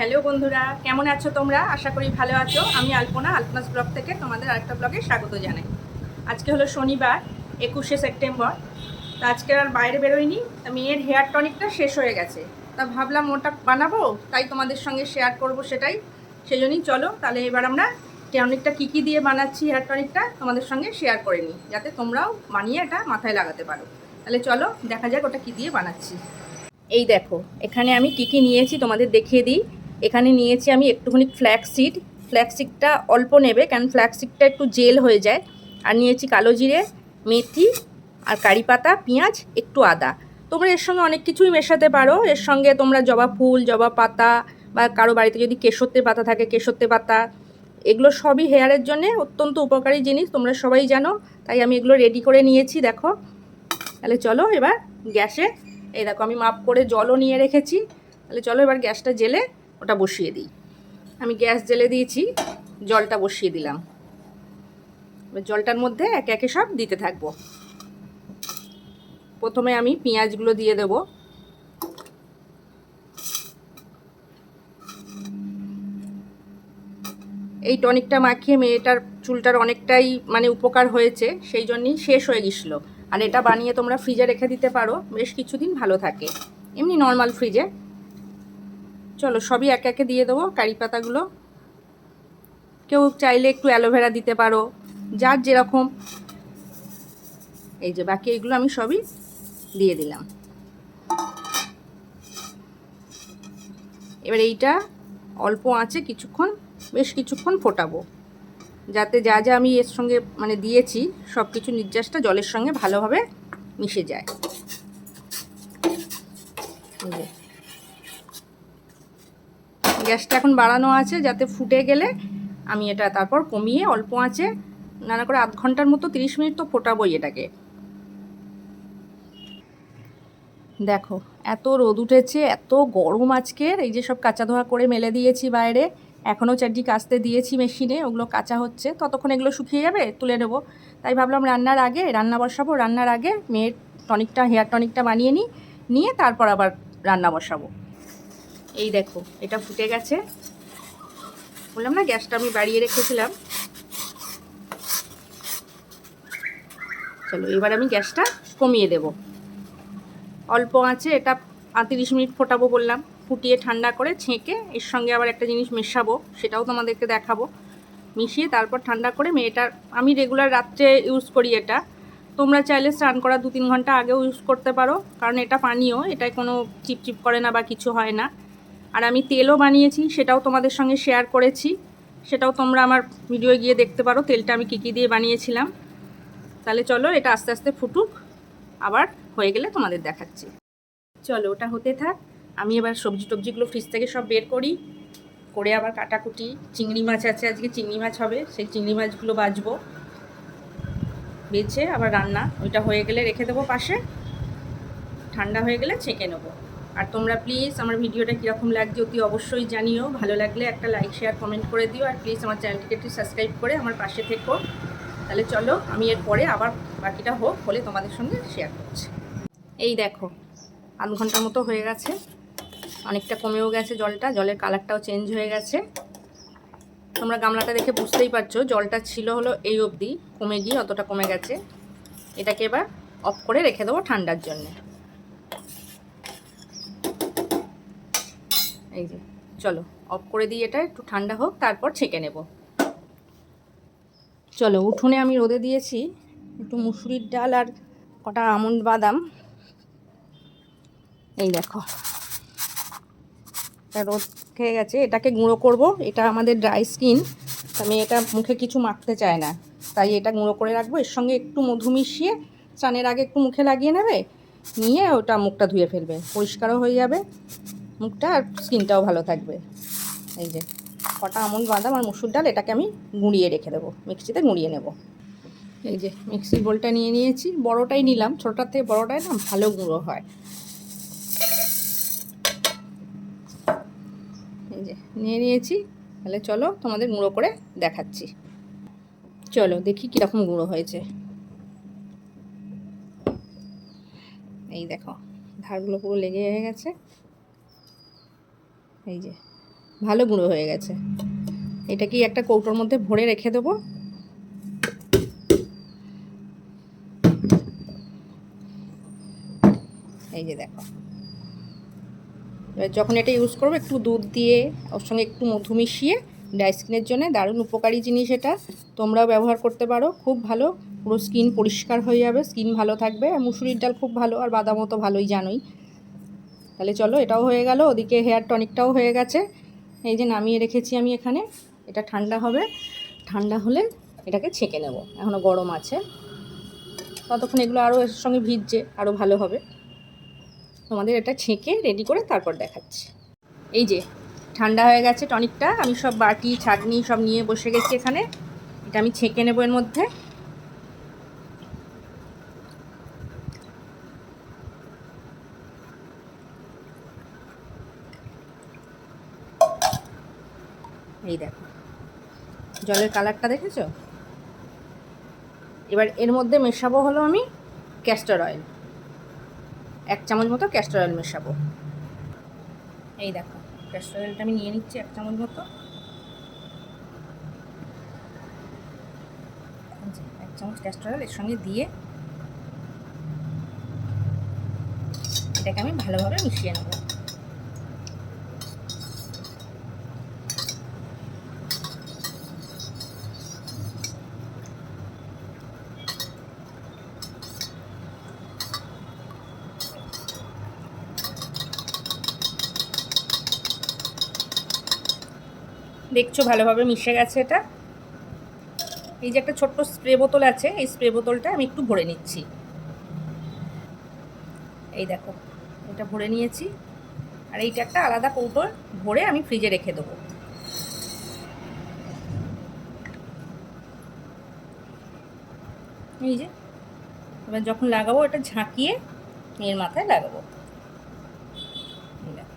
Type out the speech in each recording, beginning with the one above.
Hello বন্ধুরা, কেমন আছো তোমরা? আশা করি ভালো আছো। আমি আলপনা, আলপনাস ব্লগ থেকে তোমাদের আরেকটা ব্লগে স্বাগত জানাই। আজকে হলো শনিবার, একুশে সেপ্টেম্বর। তা আজকে আর বাইরে বেরোয়নি তা মেয়ের হেয়ার টনিকটা শেষ হয়ে গেছে। তা ভাবলাম ওটা বানাবো, তাই তোমাদের সঙ্গে শেয়ার করব সেটাই। সেই জন্যই চলো, তাহলে এবার আমরা টনিকটা কী কী দিয়ে বানাচ্ছি, হেয়ার টনিকটা তোমাদের সঙ্গে শেয়ার করে নিই, যাতে তোমরাও বানিয়ে এটা মাথায় লাগাতে পারো। তাহলে চলো, দেখা যাক ওটা কী দিয়ে বানাচ্ছি। এই দেখো, এখানে আমি কী কী নিয়েছি তোমাদের দেখিয়ে দিই। এখানে নিয়েছি আমি একটুখানি ফ্ল্যাক্স সিড ফ্ল্যাক্স সিডটা অল্প নেবে, কারণ ফ্ল্যাক্স সিডটা একটু জেল হয়ে যায়। আর নিয়েছি কালো জিরে, মেথি আর কারি পাতা, পেঁয়াজ, একটু আদা। তোমরা এর সঙ্গে অনেক কিছুই মেশাতে পারো। এর সঙ্গে তোমরা জবা ফুল, জবা পাতা বা কারও বাড়িতে যদি কেশরতে পাতা থাকে, কেশরতে পাতা, এগুলো সবই হেয়ারের জন্য অত্যন্ত উপকারী জিনিস, তোমরা সবাই জানো। তাই আমি এগুলো রেডি করে নিয়েছি, দেখো। তাহলে চলো এবার গ্যাসে, এই দেখো আমি মাপ করে জলও নিয়ে রেখেছি। তাহলে চলো এবার গ্যাসটা জেলে ওটা বসিয়ে দিই। আমি গ্যাস জেলে দিয়েছি, জলটা বসিয়ে দিলাম। জলটার মধ্যে একে একে সব দিতে থাকব। প্রথমে আমি পেঁয়াজগুলো দিয়ে দেব। এই টনিকটা মাখিয়ে মেয়েটার চুলটার অনেকটাই মানে উপকার হয়েছে, সেই জন্যই শেষ হয়ে গেছিল আর এটা বানিয়ে তোমরা ফ্রিজে রেখে দিতে পারো, বেশ কিছুদিন ভালো থাকে। এমনি নর্মাল ফ্রিজে চলো সবই একে একে দিয়ে দেবো, কারি পাতাগুলো। কেউ চাইলে একটু অ্যালোভেরা দিতে পারো, যার যেরকম। এই যে বাকি এইগুলো আমি সবই দিয়ে দিলাম। এবার এইটা অল্প আছে কিছুক্ষণ, বেশ কিছুক্ষণ ফোটাবো। যাতে যা যা আমি এর সঙ্গে মানে দিয়েছি সব কিছু নির্যাসটা জলের সঙ্গে ভালোভাবে মিশে যায় এই যে। গ্যাসটা এখন বাড়ানো আছে যাতে ফুটে গেলে আমি এটা তারপর কমিয়ে অল্প আছে নানা করে আধ ঘণ্টার মতো তিরিশ মিনিট তো ফোটাবোই এটাকে। দেখো, এত রোদ উঠেছে, এত গরম আজকের এই যে সব কাঁচা ধোয়া করে মেলে দিয়েছি বাইরে, এখনও চারটি কাচতে দিয়েছি মেশিনে, ওগুলো কাঁচা হচ্ছে। ততক্ষণ এগুলো শুকিয়ে যাবে, তুলে নেব। তাই ভাবলাম রান্নার আগে, রান্না বসাবো, রান্নার আগে মেয়ের টনিকটা, হেয়ার টনিকটা বানিয়ে নিই নিয়ে তারপর আবার রান্না বসাবো। এই দেখো, এটা ফুটে গেছে। বললাম না, গ্যাসটা আমি বাড়িয়ে রেখেছিলাম। চলো, এবার আমি গ্যাসটা কমিয়ে দেব। অল্প আছে এটা তিরিশ মিনিট ফোটাবো বললাম। ফুটিয়ে ঠান্ডা করে ছেঁকে এর সঙ্গে আবার একটা জিনিস মেশাবো, সেটাও তোমাদেরকে দেখাবো। মিশিয়ে তারপর ঠান্ডা করে মেয়েটার আমি রেগুলার রাত্রে ইউজ করি এটা। তোমরা চাইলে স্নান করা দু তিন ঘণ্টা আগেও ইউজ করতে পারো, কারণ এটা পানীয়, এটায় কোনো চিপচিপ করে না বা কিছু হয় না। আর আমি তেলও বানিয়েছি, সেটাও তোমাদের সঙ্গে শেয়ার করেছি। সেটাও তোমরা আমার ভিডিও গিয়ে দেখতে পারো, তেলটা আমি কী কী দিয়ে বানিয়েছিলাম। তাহলে চলো, এটা আস্তে আস্তে ফুটুক, আবার হয়ে গেলে তোমাদের দেখাচ্ছি। চলো, ওটা হতে থাক। আমি এবার সবজি টবজিগুলো ফ্রিজ থেকে সব বের করি। করে আবার কাটাকুটি। চিংড়ি মাছ আছে, আজকে চিংড়ি মাছ হবে, সেই চিংড়ি মাছগুলো বাজবো। বেছে আবার রান্না, ওইটা হয়ে গেলে রেখে দেবো পাশে। ঠান্ডা হয়ে গেলে ছেঁকে নেব। আর তোমরা প্লিজ আমার ভিডিওটা কীরকম লাগছে অতি অবশ্যই জানিও। ভালো লাগলে একটা লাইক শেয়ার কমেন্ট করে দিও আর প্লিজ আমার চ্যানেলটিকে একটু সাবস্ক্রাইব করে আমার পাশে থেকো। তাহলে চলো আমি এরপরে আবার বাকিটা হোক হলে তোমাদের সঙ্গে শেয়ার করছি। এই দেখো, আধ ঘণ্টার মতো হয়ে গেছে। অনেকটা কমেও গেছে জলটা, জলের কালারটাও চেঞ্জ হয়ে গেছে। তোমরা গামলাটা দেখে বুঝতেই পারছ, জলটা ছিল হলো এই অবধি, কমে গিয়ে অতটা কমে গেছে। এটাকে এবার অফ করে রেখে দেবো ঠান্ডার জন্যে। এই যে, চলো, অফ করে দিই এটা, একটু ঠান্ডা হোক, তারপর ছেঁকে নেব। চলো, উঠোনে আমি রোদে দিয়েছি, একটু মুসুরির ডাল আর কটা আমন্ড বাদাম। এই দেখো, এটা রোদ খেয়ে গেছে, এটাকে গুঁড়ো করব, এটা আমাদের ড্রাই স্কিন, আমি এটা মুখে কিছু মাখতে চায় না। তাই এটা গুঁড়ো করে রাখব, এর সঙ্গে একটু মধু মিশিয়ে স্নানের আগে একটু মুখে লাগিয়ে নেবে, নিয়ে ওটা মুখটা ধুয়ে ফেলবে, পরিষ্কারও হয়ে যাবে। মুখটা আর স্কিনটাও ভালো থাকবে। এই যে, কটা আমন বাদাম আর মুসুর ডাল, এটাকে আমি গুঁড়িয়ে রেখে দেবো, মিক্সিতে গুঁড়িয়ে নেব। এই যে, মিক্সির বোলটা নিয়ে নিয়েছি, বড়টাই নিলাম, ছোটোটার থেকে বড়টাই না ভালো গুঁড়ো হয়। এই যে, নিয়ে নিয়েছি, তাহলে চলো তোমাদের গুঁড়ো করে দেখাচ্ছি। চলো দেখি কীরকম গুঁড়ো হয়েছে। এই দেখো, ধারগুলো পুরো লেগে হয়ে গেছে। এই যে, ভালো গুঁড়ো হয়ে গেছে। এটা কি একটা কৌটোর মধ্যে ভরে রেখে দেবো? এই যে দেখো। এবার যখন এটা ইউজ করব, একটু দুধ দিয়ে, ওর সঙ্গে একটু মধু মিশিয়ে ড্রাই স্কিনের জন্য দারুণ উপকারী জিনিস এটা। তোমরাও ব্যবহার করতে পারো, খুব ভালো। পুরো স্কিন পরিষ্কার হয়ে যাবে স্কিন ভালো থাকবে। মুসুরির ডাল খুব ভালো, আর বাদামও তো ভালোই জানোই। তাহলে চলো, এটাও হয়ে গেল। ওদিকে হেয়ার টনিকটাও হয়ে গেছে। এই যে নামিয়ে রেখেছি আমি এখানে। এটা ঠান্ডা হবে। ঠান্ডা হলে এটাকে ছেঁকে নেব। এখনও গরম আছে। ততক্ষণ এগুলো আরও এর সঙ্গে ভিজছে, আরও ভালো হবে। তোমাদের এটা ছেঁকে রেডি করে তারপর দেখাচ্ছি। এই যে, ঠান্ডা হয়ে গেছে টনিকটা। আমি সব বাটি ছাগনি সব নিয়ে বসে গেছি এখানে। এটা আমি ছেঁকে নেব এর মধ্যে। এই দেখো। জলের কালারটা দেখেছ? এবার এর মধ্যে মেশাবো হলো আমি ক্যাস্টার অয়েল এক চামচ মতো ক্যাস্টার অয়েল মেশাবো। এই দেখো ক্যাস্টার অয়েলটা আমি নিয়ে নিচ্ছি এক চামচ মতো। এক চামচ ক্যাস্টার অয়েল এর সঙ্গে দিয়ে এটাকে আমি ভালোভাবে মিশিয়ে নেব। দেখছ ভালোভাবে মিশে গেছে এটা। এই যে একটা ছোট্ট স্প্রে বোতল আছে, এই স্প্রে বোতলটা আমি একটু ভরে নিচ্ছি। এই দেখো, এটা ভরে নিয়েছি। আর এইটা একটা আলাদা কৌটোর ভরে আমি ফ্রিজে রেখে দেবো। এই যে, এবার যখন লাগাবো, এটা ঝাঁকিয়ে এর মাথায় লাগাবো এই দেখো।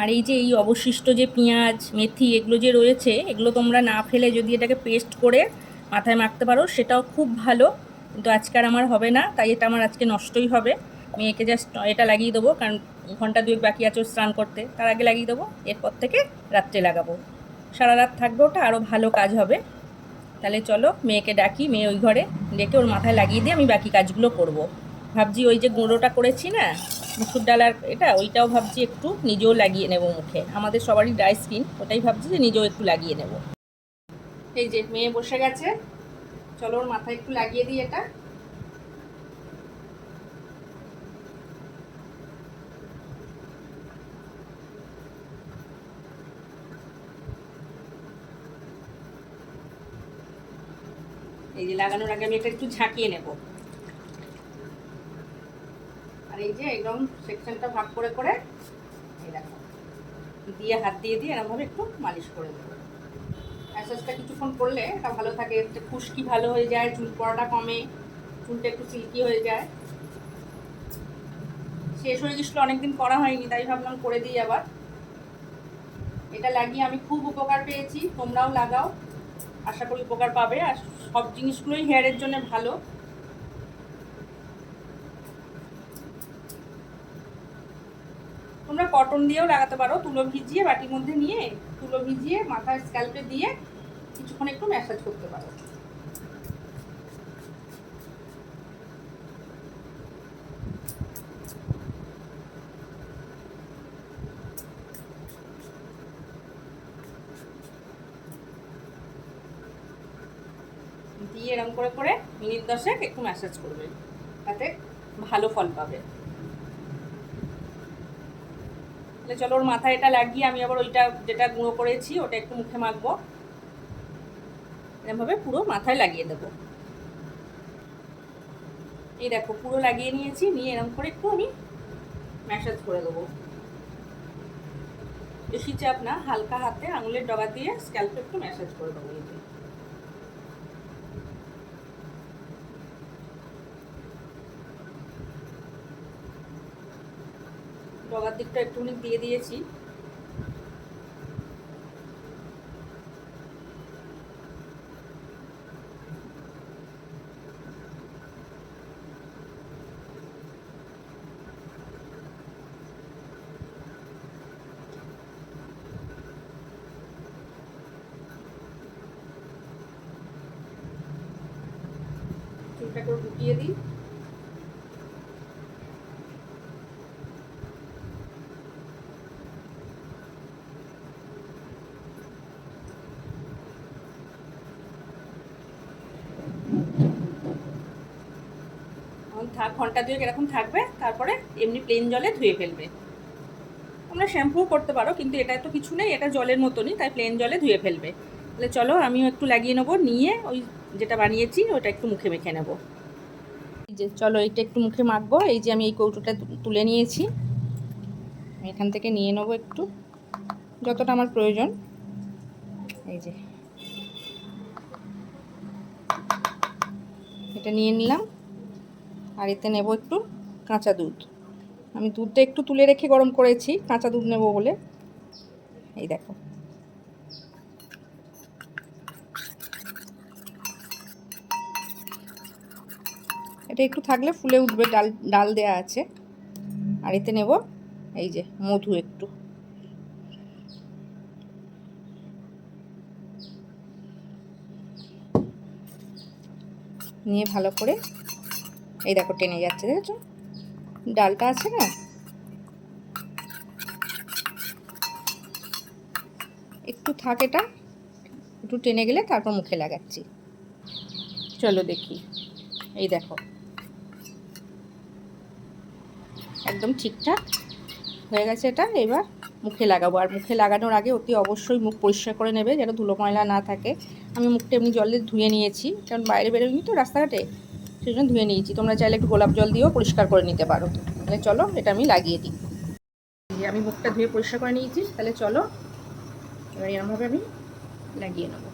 আর এই যে এই অবশিষ্ট যে পেঁয়াজ, মেথি এগুলো যে রয়েছে, এগুলো তোমরা না ফেলে যদি এটাকে পেস্ট করে মাথায় মাখতে পারো, সেটাও খুব ভালো। কিন্তু আজকে আর আমার হবে না, তাই এটা আমার আজকে নষ্টই হবে। মেয়েকে জাস্ট এটা লাগিয়ে দেবো, কারণ ঘণ্টা দুয়েক বাকি আছে স্নান করতে। তার আগে লাগিয়ে দেবো, এরপর থেকে রাত্রে লাগাবো। সারা রাত থাকবে ওটা আরও ভালো কাজ হবে। তাহলে চলো, মেয়েকে ডাকি, মেয়ে ওই ঘরে, ডেকে ওর মাথায় লাগিয়ে দিয়ে আমি বাকি কাজগুলো করব। ভাবছি ওই যে গুঁড়োটা করেছি না মুসুর ডাল আর এটা, ওইটাও ভাবছি একটু নিজেও লাগিয়ে নেব মুখে। আমাদের সবারই ড্রাই স্কিন ওটাই ভাবছি যে নিজেও একটু লাগিয়ে নেব। এই যে মেয়ে বসে গেছে, চলো ওর মাথায় একটু লাগিয়ে দিই এটা। এই যে লাগানোর আগে আমি এটা একটু ঝাঁকিয়ে নেব। এই যে একদম সেকশনটা ভাগ করে করে, এই দেখো, দিয়ে হাত দিয়ে দিয়ে এরকমভাবে একটু মালিশ করে দেবো ম্যাসাজটা কিছুক্ষণ করলে এটা ভালো থাকে খুশকি ভালো হয়ে যায়, চুল পড়াটা কমে, চুলটা একটু সিল্কি হয়ে যায়। শেষ হয়ে গেছিল, অনেকদিন করা হয়নি, তাই ভাবলাম করে দিই আবার। এটা লাগিয়ে আমি খুব উপকার পেয়েছি, তোমরাও লাগাও। আশা করি উপকার পাবে, আর সব জিনিসগুলোই হেয়ারের জন্য ভালো তোমরা কটন দিয়েও লাগাতে পারো। তুলো ভিজিয়ে বাটির মধ্যে নিয়ে, তুলো ভিজিয়ে মাথায় স্ক্যাল্পে দিয়ে কিছুক্ষণ একটু ম্যাসাজ করতে পারো। দিয়ে এরকম করে করে মিনিট দশেক একটু ম্যাসাজ করবে। তাতে ভালো ফল পাবে। তাহলে চলো, ওর মাথায় এটা লাগিয়ে আমি আবার ওইটা যেটা গুঁড়ো করেছি, ওটা একটু মুখে মাখবো। এরকমভাবে পুরো মাথায় লাগিয়ে দেবো। এই দেখো, পুরো লাগিয়ে নিয়েছি, নিয়ে এরকম করে একটু আমি ম্যাসাজ করে দেবো। বেশি চাপ না, হালকা হাতে আঙুলের ডগা দিয়ে স্ক্যাল্পে একটু ম্যাসাজ করে দেবো গলার দিকটা একটুখানি দিয়ে দিয়েছি। চুলটাকে ঢুকিয়ে দিই। ঘণ্টা দুয়েক এরকম থাকবে, তারপরে এমনি প্লেন জলে ধুয়ে ফেলবে। তোমরা শ্যাম্পুও করতে পারো, কিন্তু এটা তো কিছু নেই, এটা জলের মতনই, তাই প্লেন জলে ধুয়ে ফেলবে। তাহলে চলো আমিও একটু লাগিয়ে নেব, নিয়ে ওই যেটা বানিয়েছি, ওটা একটু মুখে মেখে নেব। এই যে চলো এইটা একটু মুখে মাখবো, এই যে আমি এই কৌটোটা তুলে নিয়েছি। এখান থেকে নিয়ে নেব একটু, যতটা আমার প্রয়োজন। এই যে। এটা নিয়ে নিলাম। আর এতে নেব একটু কাঁচা দুধ। আমি দুধটা একটু তুলে রেখে গরম করেছি, কাঁচা দুধ নেব বলে। এই দেখো। এটা একটু থাকলে ফুলে উঠবে, ডাল ডাল দেয়া আছে। আর এতে নেব, এই যে মধু একটু। নিয়ে ভালো করে এই দেখো, টেনে যাচ্ছে, দেখেছ? ডালটা আছে না? একটু থাক এটা, একটু টেনে গেলে তারপর মুখে লাগাচ্ছি। চলো দেখি, এই দেখো। একদম ঠিকঠাক হয়ে গেছে এটা, এবার মুখে লাগাবো। আর মুখে লাগানোর আগে অতি অবশ্যই মুখ পরিষ্কার করে নেবে, যেন ধুলো ময়লা না থাকে। আমি মুখটা এমনি জলে ধুয়ে নিয়েছি, কারণ বাইরে বেরোয়নি তো রাস্তাঘাটে। সেই জন্য ধুয়ে নিয়েছি। তোমরা চাইলে একটু গোলাপ জল দিয়েও পরিষ্কার করে নিতে পারো। তাহলে চলো, এটা আমি লাগিয়ে দিই। আমি মুখটা ধুয়ে পরিষ্কার করে নিয়েছি, তাহলে চলো, এবার এরমভাবে আমি লাগিয়ে নেব।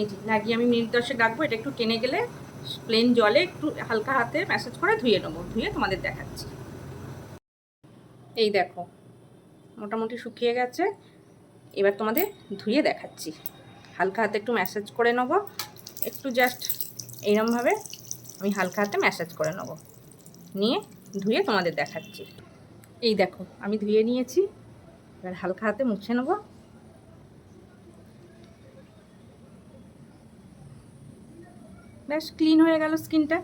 এই যে লাগিয়ে আমি মিনিট দশেক রাখব এটা একটু টেনে গেলে প্লেন জলে একটু হালকা হাতে ম্যাসাজ করে ধুয়ে নেব, ধুয়ে তোমাদের দেখাচ্ছি। এই দেখো, মোটামুটি শুকিয়ে গেছে, এবার তোমাদের ধুয়ে দেখাচ্ছি। হালকা হাতে একটু ম্যাসাজ করে নেব, একটু জাস্ট এইরমভাবে আমি হালকা হাতে ম্যাসাজ করে নেব। নিয়ে ধুয়ে তোমাদের দেখাচ্ছি। এই দেখো, আমি ধুয়ে নিয়েছি, এবার হালকা হাতে মুছে নেব। ব্যাস ক্লিন হয়ে গেল স্কিনটা।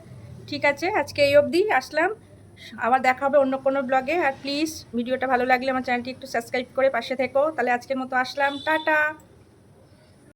ঠিক আছে, আজকে এই অবধি আসলাম। আবার দেখা হবে অন্য কোনো ব্লগে আর প্লিজ ভিডিওটা ভালো লাগলে আমার চ্যানেলটি একটু সাবস্ক্রাইব করে পাশে থেকো। তাহলে আজকের মতো আসলাম। টাটা!